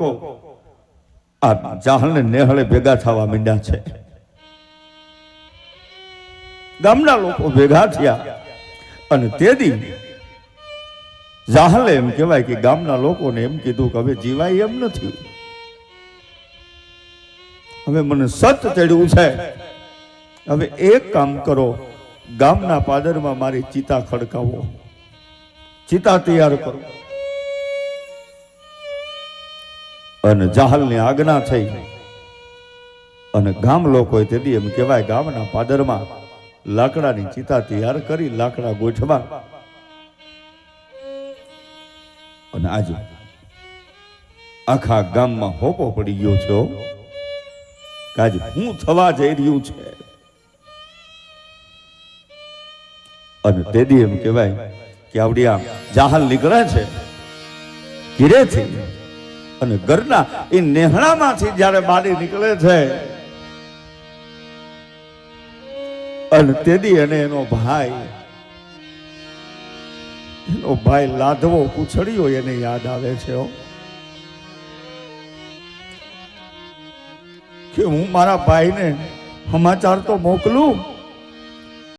લોકો આ જાહલ ને નેહળે ભેગા થવા માંડ્યા છે. ગામના લોકો ભેગા થયા અને તેથી જાહલે એમ કહેવાય કે ગામના લોકોને એમ કીધું કે હવે જીવાય એમ નથી. હવે મને સત ચડ્યું છે. હવે એક કામ કરો, ગામના પાદરમાં મારી ચિતા ખડકાવો. ચિતા તૈયાર કરો. અને જાહલની આજ્ઞા થઈ. અને ગામ લોકો તેથી એમ કહેવાય ગામના પાદરમાં લાકડાની ચિતા તૈયાર કરી, લાકડા ગોઠવા. અને આજે આખા ગામમાં હોપો પડી ગયો છે કે આજે હું થવા જઈ રહ્યું છે. અને તેથી એમ કહેવાય કે આવડી જાહલ નીકળે છે, ઘીરેથી. અને ઘરના એ નેહણામાંથી જ્યારે બારી નીકળે છે, અને તેદી અને એનો ભાઈ એનો ભાઈ લાધવો પૂછડ્યો એને યાદ આવે છે. કે હું મારા ભાઈને સમાચાર તો મોકલું